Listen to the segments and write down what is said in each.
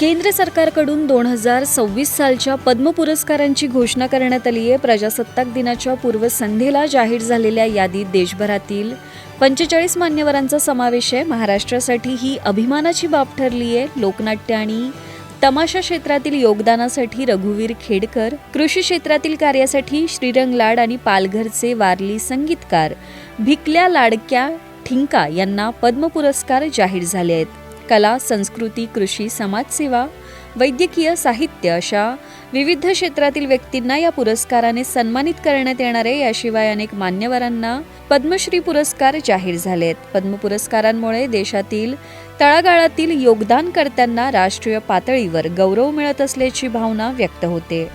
केंद्र सरकारकडून दोन हजार सव्वीस सालच्या पद्म पुरस्कारांची घोषणा करण्यात आली आहे. प्रजासत्ताक दिनाच्या पूर्वसंध्येला जाहीर झालेल्या यादीत देशभरातील पंचेचाळीस मान्यवरांचा समावेश आहे. महाराष्ट्रासाठी ही अभिमानाची बाब ठरली आहे. लोकनाट्य आणि तमाशा क्षेत्रातील योगदानासाठी रघुवीर खेडकर कृषी क्षेत्रातील कार्यासाठी श्रीरंग लाड आणि पालघरचे वारली संगीतकार भिकल्या लाडक्या ठिंका यांना पद्म पुरस्कार जाहीर झाले आहेत. कला संस्कृती कृषी समाजसेवा वैद्यकीय साहित्य अशा विविध क्षेत्रातील व्यक्तींना या पुरस्काराने सन्मानित करण्यात येणार आहे. याशिवाय अनेक मान्यवरांना पद्मश्री पुरस्कार जाहीर झाले आहेत पद्म पुरस्कारांमुळे देशातील तळागाळातील योगदानकर्त्यांना राष्ट्रीय पातळीवर गौरव मिळत असल्याची भावना व्यक्त होते.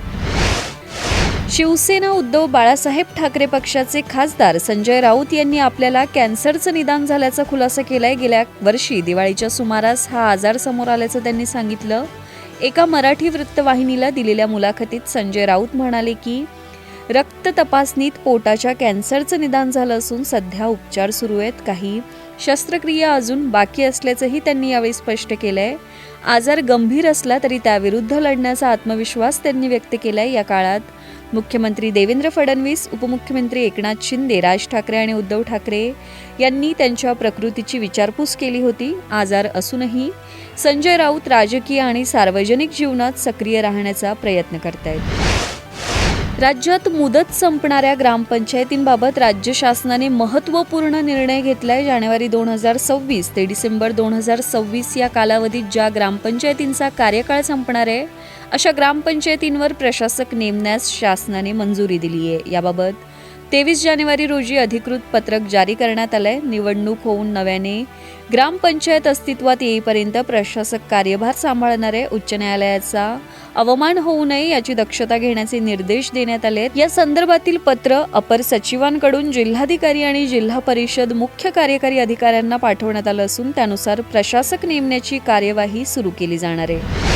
शिवसेना उद्धव बाळासाहेब ठाकरे पक्षाचे खासदार संजय राऊत यांनी आपल्याला कॅन्सरचं निदान झाल्याचा खुलासा केलाय. गेल्या वर्षी दिवाळीच्या सुमारास हा आजार समोर आल्याचं त्यांनी सांगितलं. एका मराठी वृत्तवाहिनीला दिलेल्या मुलाखतीत संजय राऊत म्हणाले की रक्त तपासणीत पोटाच्या कॅन्सरचं निदान झालं असून सध्या उपचार सुरू आहेत. काही शस्त्रक्रिया अजून बाकी असल्याचंही त्यांनी यावेळी स्पष्ट केलंय. आजार गंभीर असला तरी त्याविरुद्ध लढण्याचा आत्मविश्वास त्यांनी व्यक्त केलाय या काळात. मुख्यमंत्री देवेंद्र फडणवीस उपमुख्यमंत्री एकनाथ शिंदे राज ठाकरे आणि उद्धव ठाकरे यांनी त्यांच्या प्रकृतीची विचारपूस केली होती. आजार असूनही संजय राऊत राजकीय आणि सार्वजनिक जीवनात सक्रिय राहण्याचा प्रयत्न करतायत. राज्यात मुदत संपणाऱ्या ग्रामपंचायतींबाबत राज्य शासनाने महत्त्वपूर्ण निर्णय घेतलाय. जानेवारी दोन हजार सव्वीस ते डिसेंबर दोन हजार सव्वीस या कालावधीत ज्या ग्रामपंचायतींचा कार्यकाळ संपणार आहे अशा ग्रामपंचायतींवर प्रशासक नेमण्यास शासनाने मंजुरी दिली आहे. याबाबत तेवीस जानेवारी रोजी अधिकृत पत्रक जारी करण्यात आलंय. निवडणूक होऊन नव्याने ग्रामपंचायत अस्तित्वात येईपर्यंत प्रशासक कार्यभार सांभाळणारे उच्च न्यायालयाचा अवमान होऊ नये याची दक्षता घेण्याचे निर्देश देण्यात आले आहेत. या संदर्भातील पत्र अपर सचिवांकडून जिल्हाधिकारी आणि जिल्हा परिषद मुख्य कार्यकारी अधिकाऱ्यांना पाठवण्यात आलं असून त्यानुसार प्रशासक नेमण्याची कार्यवाही सुरू केली जाणार आहे.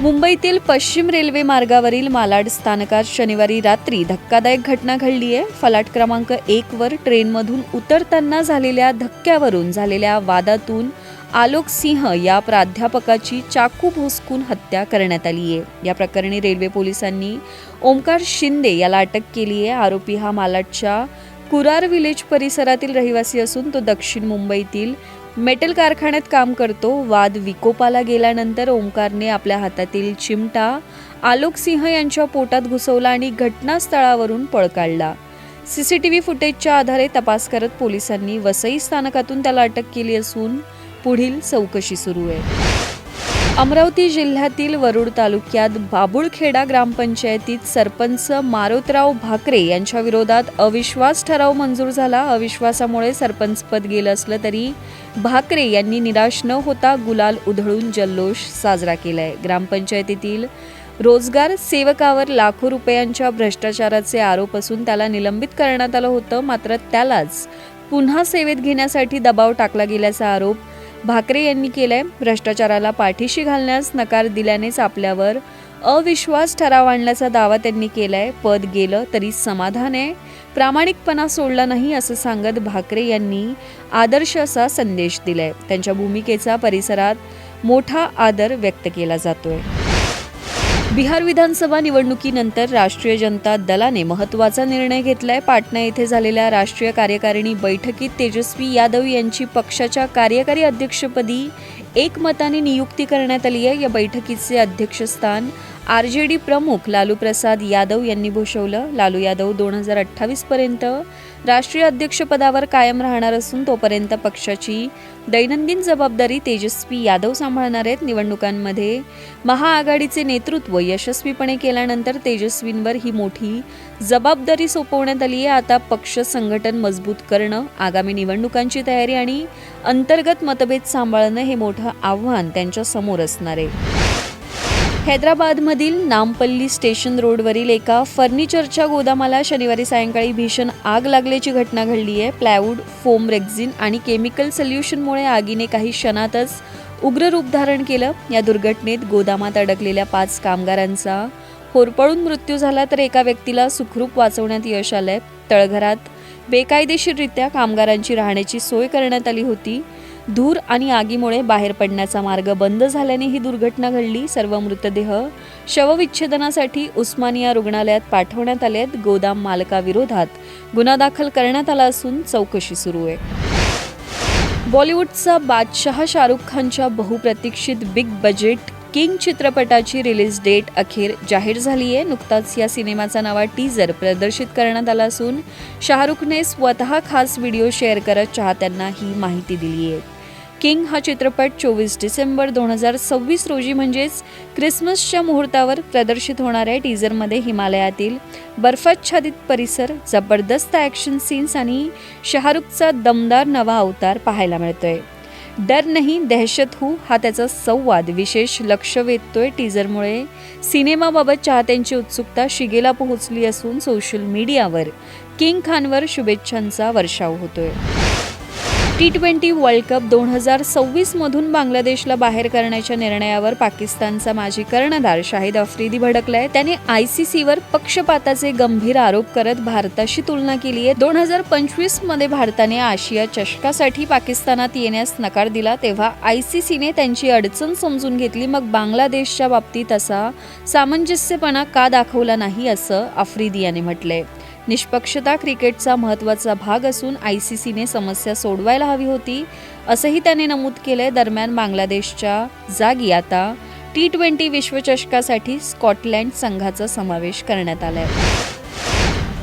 मुंबईतील पश्चिम रेल्वे मार्गावरील मालाड स्थानकात शनिवारी रात्री धक्कादायक घटना घडली आहे. फलाट क्रमांक एक वर ट्रेनमधून उतरताना झालेल्या धक्क्यावरून झालेल्या वादातून आलोक सिंह या प्राध्यापकाची चाकू भोसकून हत्या करण्यात आली आहे. या प्रकरणी रेल्वे पोलिसांनी ओमकार शिंदे याला अटक केली आहे. आरोपी हा मालाडच्या कुरार विलेज परिसरातील रहिवासी असून तो दक्षिण मुंबईतील मेटल कारखान्यात काम करतो. वाद विकोपाला गेल्यानंतर ओंकारने आपल्या हातातील चिमटा आलोक सिंह यांच्या पोटात घुसवला आणि घटनास्थळावरून पळ काढला. सी सी टी व्ही फुटेजच्या आधारे तपास करत पोलिसांनी वसई स्थानकातून त्याला अटक केली असून पुढील चौकशी सुरू आहे. अमरावती जिल्ह्यातील वरुड तालुक्यात बाबुळखेडा ग्रामपंचायतीत सरपंच मारोतराव भाकरे यांच्या विरोधात अविश्वास ठराव मंजूर झाला. अविश्वासामुळे सरपंचपद गेलं असलं तरी भाकरे यांनी निराश न होता गुलाल उधळून जल्लोष साजरा केलाय. ग्रामपंचायतीतील रोजगार सेवकावर लाखो रुपयांच्या भ्रष्टाचाराचे आरोप असून त्याला निलंबित करण्यात आलं होतं. मात्र त्यालाच पुन्हा सेवेत घेण्यासाठी दबाव टाकला गेल्याचा आरोप भाकरे यांनी केलंय. भ्रष्टाचाराला पाठीशी घालण्यास नकार दिल्यानेच आपल्यावर अविश्वास ठराव आणल्याचा दावा त्यांनी केलाय. पद गेलं तरी समाधान आहे. प्रामाणिकपणा सोडला नाही असं सांगत भाकरे यांनी आदर्श असा संदेश दिलाय. त्यांच्या भूमिकेचा परिसरात मोठा आदर व्यक्त केला जातोय. बिहार विधानसभा निवडणुकीनंतर राष्ट्रीय जनता दलाने महत्त्वाचा निर्णय घेतलाय. पाटणा येथे झालेल्या राष्ट्रीय कार्यकारिणी बैठकीत तेजस्वी यादव यांची पक्षाच्या कार्यकारी अध्यक्षपदी एकमताने नियुक्ती करण्यात आली आहे. या बैठकीचे अध्यक्षस्थान आर जे डी प्रमुख लालू प्रसाद यादव यांनी भूषवलं. लालू यादव दोन हजार अठ्ठावीस पर्यंत राष्ट्रीय अध्यक्षपदावर कायम राहणार असून तोपर्यंत पक्षाची दैनंदिन जबाबदारी तेजस्वी यादव सांभाळणार आहेत. निवडणुकांमध्ये महाआघाडीचे नेतृत्व यशस्वीपणे केल्यानंतर तेजस्वींवर ही मोठी जबाबदारी सोपवण्यात आली आहे. आता पक्ष संघटन मजबूत करणं आगामी निवडणुकांची तयारी आणि अंतर्गत मतभेद सांभाळणं हे मोठं आव्हान त्यांच्यासमोर असणार आहे. हैदराबादमधील नामपल्ली स्टेशन रोडवरील एका फर्निचरच्या गोदामाला शनिवारी सायंकाळी भीषण आग लागल्याची घटना घडली आहे. प्लायवूड फोम रेक्झिन आणि केमिकल सोल्युशनमुळे आगीने काही क्षणातच उग्र रूप धारण केलं. या दुर्घटनेत गोदामात अडकलेल्या पाच कामगारांचा होरपळून मृत्यू झाला तर एका व्यक्तीला सुखरूप वाचवण्यात यश आलंय. तळघरात बेकायदेशीररित्या कामगारांची राहण्याची सोय करण्यात आली होती. धूर आणि आगीमुळे बाहेर पडण्याचा मार्ग बंद झाल्याने ही दुर्घटना घडली. सर्व मृतदेह शवविच्छेदनासाठी उस्मानिया रुग्णालयात पाठवण्यात आले आहेत. गोदाम मालकाविरोधात गुन्हा दाखल करण्यात आला असून चौकशी सुरू आहे. बॉलिवूडचा बादशहा शाहरुख खानच्या बहुप्रतीक्षित बिग बजेट किंग चित्रपटाची रिलीज डेट अखेर जाहीर झाली आहे नुकताच या सिनेमाचा नवा टीजर प्रदर्शित करण्यात आला असून शाहरुखने स्वतः खास व्हिडिओ शेअर करत चाहत्यांना ही माहिती दिली आहे किंग हा चित्रपट चोवीस डिसेंबर दोन हजार सव्वीस रोजी म्हणजेच क्रिसमसच्या मुहूर्तावर प्रदर्शित होणाऱ्या टीझरमध्ये टीजरमध्ये हिमालयातील बर्फाच्छादित परिसर जबरदस्त ॲक्शन सीन्स आणि शाहरुखचा दमदार नवा अवतार पाहायला मिळतोय. डर नाही दहशत हू हा त्याचा संवाद. विशेष लक्ष वेधतोय टीझरमुळे. सिनेमाबाबत चाहत्यांची उत्सुकता शिगेला पोहोचली असून सोशल मीडियावर किंग खानवर शुभेच्छांचा वर्षाव होतोय. टी ट्वेंटी वर्ल्ड कप दोन हजार सव्वीसमधून बांगलादेशला बाहेर करण्याच्या निर्णयावर पाकिस्तानचा माजी कर्णधार शाहिद आफ्रिदी भडकलाय. त्याने आय सी सीवर पक्षपाताचे गंभीर आरोप करत भारताशी तुलना केली आहे. दोन हजार पंचवीसमध्ये भारताने आशिया चषकासाठी पाकिस्तानात येण्यास नकार दिला तेव्हा आय सी सीने त्यांची अडचण समजून घेतली. मग बांगलादेशच्या बाबतीत असा सामंजस्यपणा का दाखवला नाही असं आफ्रिदी याने म्हटलंय. निष्पक्षता क्रिकेटचा महत्त्वाचा भाग असून आय सी सीने समस्या सोडवायला हवी होती असंही त्याने नमूद केलंय दरम्यान बांगलादेशच्या जागी आता टी ट्वेंटी विश्वचषकासाठी स्कॉटलँड संघाचा समावेश करण्यात आलाय.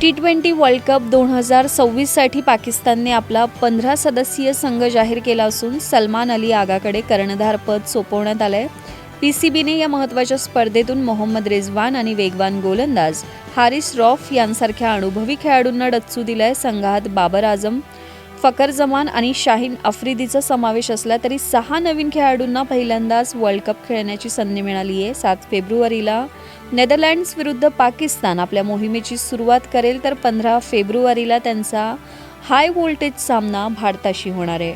टी ट्वेंटी वर्ल्ड कप दोन हजार सव्वीससाठी पाकिस्तानने आपला पंधरा सदस्यीय संघ जाहीर केला असून सलमान अली आगाकडे कर्णधारपद सोपवण्यात आलं आहे पी सी बीने या महत्त्वाच्या स्पर्धेतून मोहम्मद रिझवान आणि वेगवान गोलंदाज हारिस रॉफ यांसारख्या अनुभवी खेळाडूंना डच्चू दिलाय. संघात बाबर आझम फकर जमान आणि शाहीन आफ्रिदीचा समावेश असला तरी सहा नवीन खेळाडूंना पहिल्यांदाच वर्ल्ड कप खेळण्याची संधी मिळाली आहे. सात फेब्रुवारीला नेदरलँड्स विरुद्ध पाकिस्तान आपल्या मोहिमेची सुरुवात करेल तर पंधरा फेब्रुवारीला त्यांचा हाय व्होल्टेज सामना भारताशी होणार आहे.